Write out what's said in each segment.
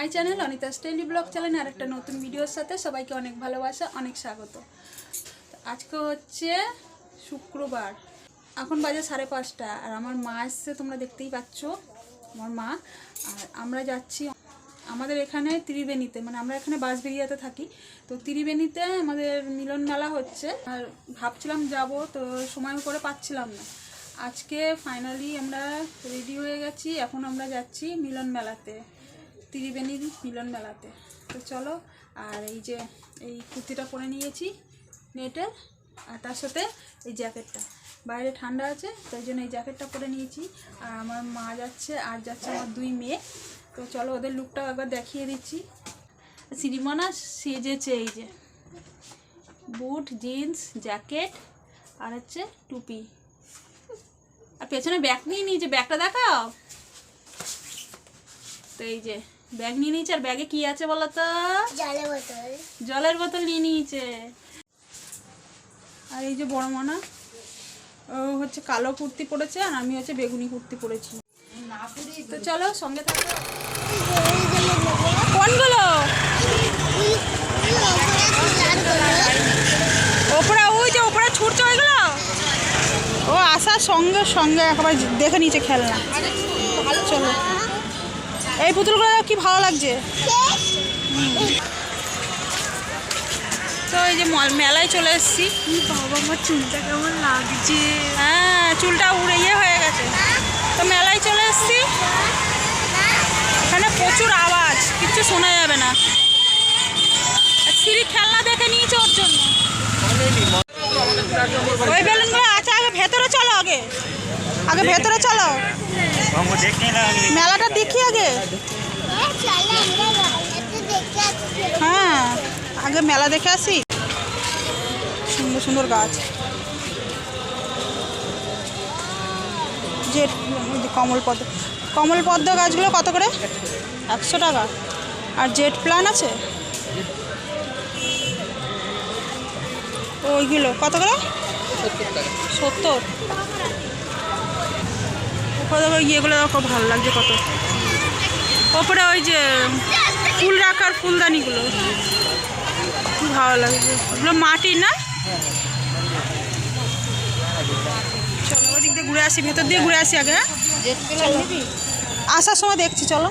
মাই channel Anita স্টেলি vlog channel আর একটা নতুন ভিডিওর সাথে সবাইকে অনেক ভালোবাসা, অনেক স্বাগত। আজকে হচ্ছে শুক্রবার। এখন বাজে সাড়ে পাঁচটা, আর আমার মা এসছে, তোমরা দেখতেই পাচ্ছ, আমার মা। আর আমরা যাচ্ছি আমাদের এখানে ত্রিবেণীতে মানে আমরা এখানে বাঁশবেরিয়াতে থাকি। তো ত্রিবেণীতে আমাদের মিলন মেলা হচ্ছে। আর ভাবছিলাম যাব, তো সময় করে পাচ্ছিলাম না। আজকে ফাইনালি আমরা রেডি হয়ে গেছি, এখন আমরা যাচ্ছি মিলন মেলাতে। ত্রিবেণীর মিলন মেলাতে তো চলো, আর এই যে এই কুর্তিটা পরে নিয়েছি নেটের আর তার সাথে এই জ্যাকেটটা। বাইরে ঠান্ডা আছে, তাই জন্য এই জ্যাকেটটা পরে নিয়েছি। আর আমার মা যাচ্ছে, আর যাচ্ছে আমার দুই মেয়ে। তো চলো, ওদের লুকটা একবার দেখিয়ে দিচ্ছি। সিরিমনা সেজেছে এই যে। বুট, জিন্স, জ্যাকেট, আর হচ্ছে টুপি। আর পেছনে ব্যাগ নিয়ে নিয়েছে, ব্যাগটা দেখাও। তো এই যে। ব্যাগ নিয়ে নিয়েছে আর ব্যাগে কি আছে বলো তো? জলের বোতল। জলের বোতল নিয়ে নিয়েছে। আর এই যে বড় মনা ও হচ্ছে কালো কুর্তি পরেছে আর আমি হচ্ছে বেগুনি কুর্তি পরেছি। তো চলো সঙ্গে থাকো। কোনগুলো? ওপরে ওই যে ওপরে ছুটছে ওইগুলো? ও আসার সঙ্গে সঙ্গে একবার দেখে নিয়েছে খেলনা। চলো। এই পুতুলগুলো কি ভালো লাগছে। তো এই যে মল- মেলায় চলে এসেছি। বাবা আমার চুলটা কেমন লাগছে। হ্যাঁ চুলটা উড়ে ইয়ে হয়ে গেছে। তো মেলায় চলে এসেছি। এখানে প্রচুর আওয়াজ কিচ্ছু শোনা যাবে না। সিঁড়ি খেলনা দেখে নিয়েছে ওর জন্য। ওই বেলুনগুলো আছে আগে ভেতরে চলো আগে। আগে ভেতরে চলো। মেলাটা দেখি আগে। হ্যাঁ আগে মেলা দেখে আসি। সুন্দর সুন্দর গাছ। যে কমল পদ্ম কমল পদ্ম গাছগুলো কত করে? একশো টাকা। আর জেট প্ল্যান আছে? ওইগুলো কত করে? সত্তর। দেখো ইয়েগুলো দেখো, ভালো লাগছে কত। ওপরে ওই যে ফুল রাখার ফুলদানিগুলো। ভালো লাগছে। ওগুলো মাটির না? চলো, ওদিক দিয়ে ঘুরে আসি, ভেতর দিয়ে ঘুরে আসি আগে হ্যাঁ? আসার সময় দেখছি, চলো।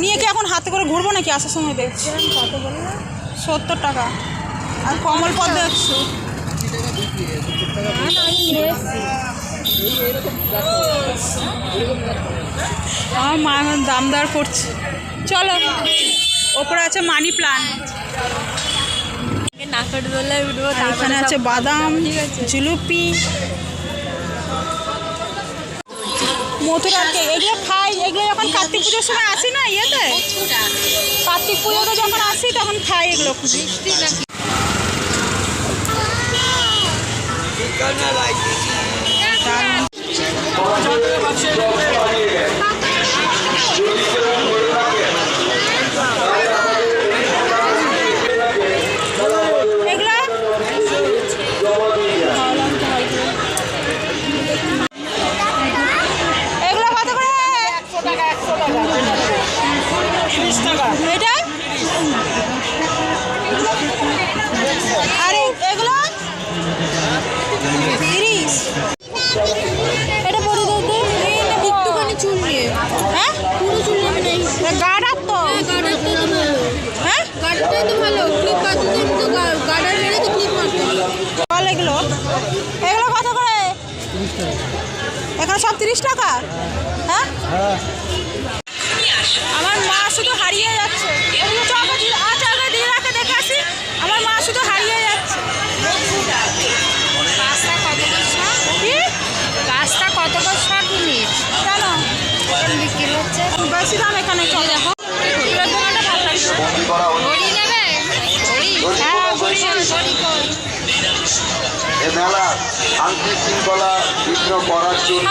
নিয়ে কি এখন হাতে করে ঘুরবো নাকি আসার সময় দেখছি? কত সত্তর টাকা। আর কমল পদ্ম একশো আমার মা এখন দাম করছে। চলো ওপরে আছে মানি প্লান্ট। নাকট দোলায় উঠবো এখানে আছে বাদাম জিলিপি। মথুরার কেক এগুলো খাই এগুলো যখন কার্তিক পুজোর সময় আসি না ইয়েতে? কার্তিক পুজোতে যখন আসি তখন খাই এগুলো ちゃん তিরিশ টাকা? হ্যাঁ? আমার মা শুধু হারিয়ে যাচ্ছে। এগুলো চাকা দিয়ে আ চাকা দিয়ে রাখে দেখে আসি। আমার মা শুধু হারিয়ে যাচ্ছে। গাছটা কত কেন? বিক্রি হচ্ছে? বেশি দাম এখানে চল ঘড়ি নেবে? ঘড়ি হ্যাঁ ঘড়ি ঘড়ি এ মেলা শান্তি শৃঙ্খলা বিঘ্ন করার জন্য।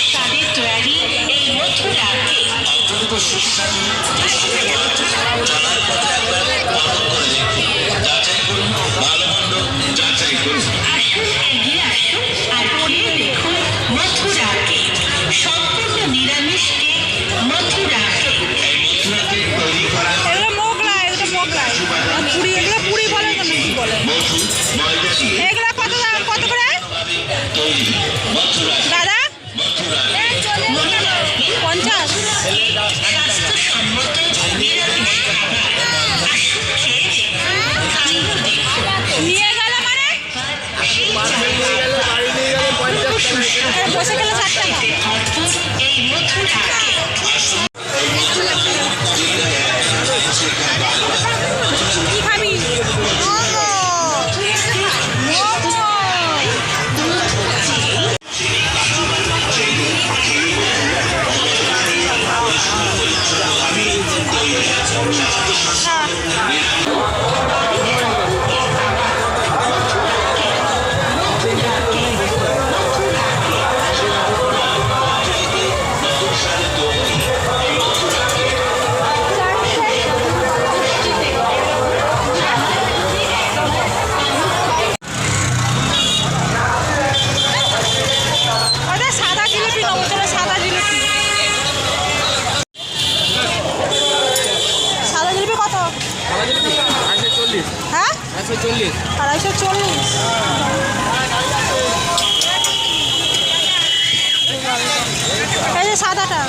স্বাদের তৈরি এই মথুরাকে আসুন Thank you. আড়াইশো চল্লিশ। এই যে সাদাটা।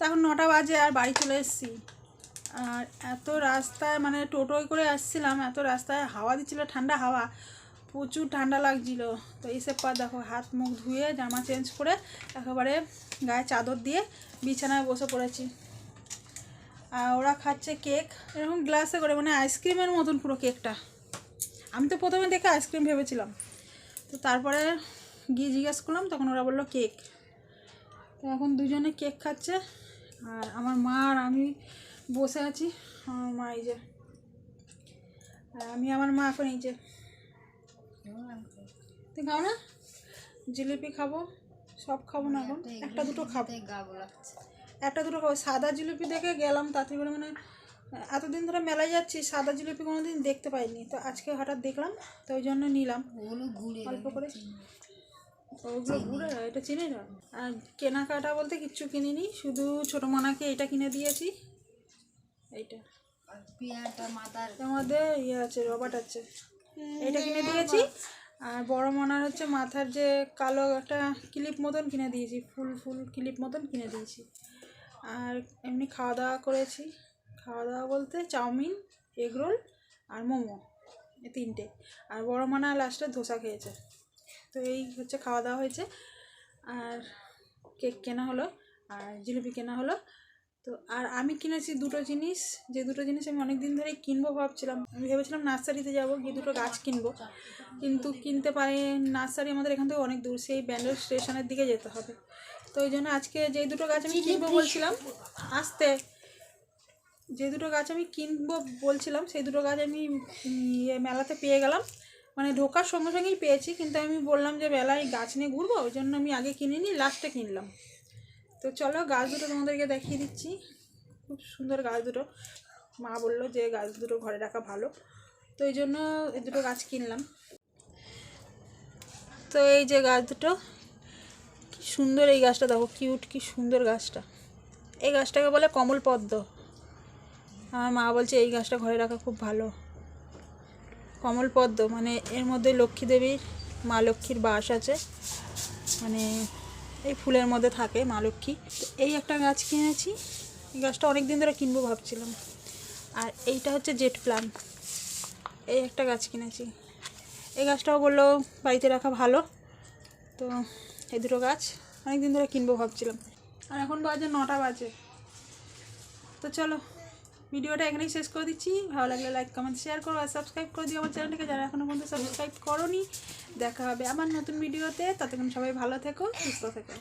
তখন নটা বাজে আর বাড়ি চলে এসেছি। আর এত রাস্তায় মানে টোটোয় করে আসছিলাম, এত রাস্তায় হাওয়া দিচ্ছিল, ঠান্ডা হাওয়া, প্রচুর ঠান্ডা লাগছিল। তো এসে পর দেখো, হাত মুখ ধুয়ে জামা চেঞ্জ করে একেবারে গায়ে চাদর দিয়ে বিছানায় বসে পড়েছি। আর ওরা খাচ্ছে কেক, এরকম গ্লাসে করে মানে আইসক্রিমের মতন পুরো কেকটা। আমি তো প্রথমে দেখে আইসক্রিম ভেবেছিলাম। তো তারপরে গিয়ে জিজ্ঞেস করলাম, তখন ওরা বলল কেক। তো এখন দুজনে কেক খাচ্ছে, আর আমার মা আর আমি বসে আছি। আমার মা এই যে। আর আমি আমার মা এখন এই যে। তুই খাও না? জিলিপি খাব সব খাব না এখন। একটা দুটো খাব। একটা দুটো খাব। সাদা জিলিপি দেখে গেলাম তাড়াতাড়ি করে মানে এতদিন ধরে মেলায় যাচ্ছি সাদা জিলিপি কোনো দিন দেখতে পাইনি। তো আজকে হঠাৎ দেখলাম তো ওই জন্য নিলাম। অল্প করে ওগুলো ঘুরে এটা চিনি না। আর কেনাকাটা বলতে কিচ্ছু কিনিনি শুধু ছোটো মানাকে এটা কিনে দিয়েছি। এইটা। মধ্যে ইয়ে আছে রবার্ট আছে। এটা কিনে দিয়েছি। আর বড় মনার হচ্ছে মাথার যে কালো একটা ক্লিপ মতন কিনে দিয়েছি ফুল ফুল ক্লিপ মতন কিনে দিয়েছি। আর এমনি খাওয়া দাওয়া করেছি। খাওয়া দাওয়া বলতে চাউমিন এগরোল আর মোমো এই তিনটে। আর বড় মানা লাস্টে ধোসা খেয়েছে। তো এই হচ্ছে খাওয়া দাওয়া হয়েছে। আর কেক কেনা হলো আর জিলিপি কেনা হলো। তো আর আমি কিনেছি দুটো জিনিস। যে দুটো জিনিস আমি অনেক দিন ধরেই কিনবো ভাবছিলাম। আমি ভেবেছিলাম নার্সারিতে যাব, গিয়ে দুটো গাছ কিনবো। কিন্তু কিনতে পারি, নার্সারি আমাদের এখান থেকে অনেক দূর, সেই ব্যান্ডেল স্টেশনের দিকে যেতে হবে। তো ওই জন্য আজকে যেই দুটো গাছ আমি কিনবো বলছিলাম, আসতে যে দুটো গাছ আমি কিনবো বলছিলাম, সেই দুটো গাছ আমি ইয়ে মেলাতে পেয়ে গেলাম। মানে ঢোকার সঙ্গে সঙ্গেই পেয়েছি, কিন্তু আমি বললাম যে মেলায় গাছ নিয়ে ঘুরবো, ওই জন্য আমি আগে কিনিনি লাস্টে কিনলাম। তো চলো গাছ দুটো তোমাদেরকে দেখিয়ে দিচ্ছি। খুব সুন্দর গাছ দুটো। মা বলল যে গাছ দুটো ঘরে রাখা ভালো। তো এই জন্য এই দুটো গাছ কিনলাম। তো এই যে গাছ দুটো, কি সুন্দর এই গাছটা দেখো, কিউট, কি সুন্দর গাছটা। এই গাছটাকে বলে কমল পদ্ম আমার মা বলছে এই গাছটা ঘরে রাখা খুব ভালো। কমল পদ্ম মানে এর মধ্যে লক্ষ্মী দেবীর মা লক্ষ্মীর বাস আছে। মানে এই ফুলের মধ্যে থাকে মা লক্ষ্মী। এই একটা গাছ কিনেছি। এই গাছটা অনেক দিন ধরে কিনবো ভাবছিলাম। আর এইটা হচ্ছে জেট প্লাম। এই একটা গাছ কিনেছি। এই গাছটাও বলল বাড়িতে রাখা ভালো। তো এই দুটো গাছ অনেক দিন ধরে কিনবো ভাবছিলাম। আর এখন বাজে নটা বাজে। তো চলো। ভিডিওটা এখানেই শেষ করে দিচ্ছি। ভালো লাগলে লাইক কমেন্ট শেয়ার করো আর সাবস্ক্রাইব করে দিও আমার চ্যানেলটাকে যারা এখনও পর্যন্ত সাবস্ক্রাইব করোনি, দেখা হবে আমার নতুন ভিডিওতে ততক্ষণ সবাই ভালো থেকো, সুস্থ থেকো।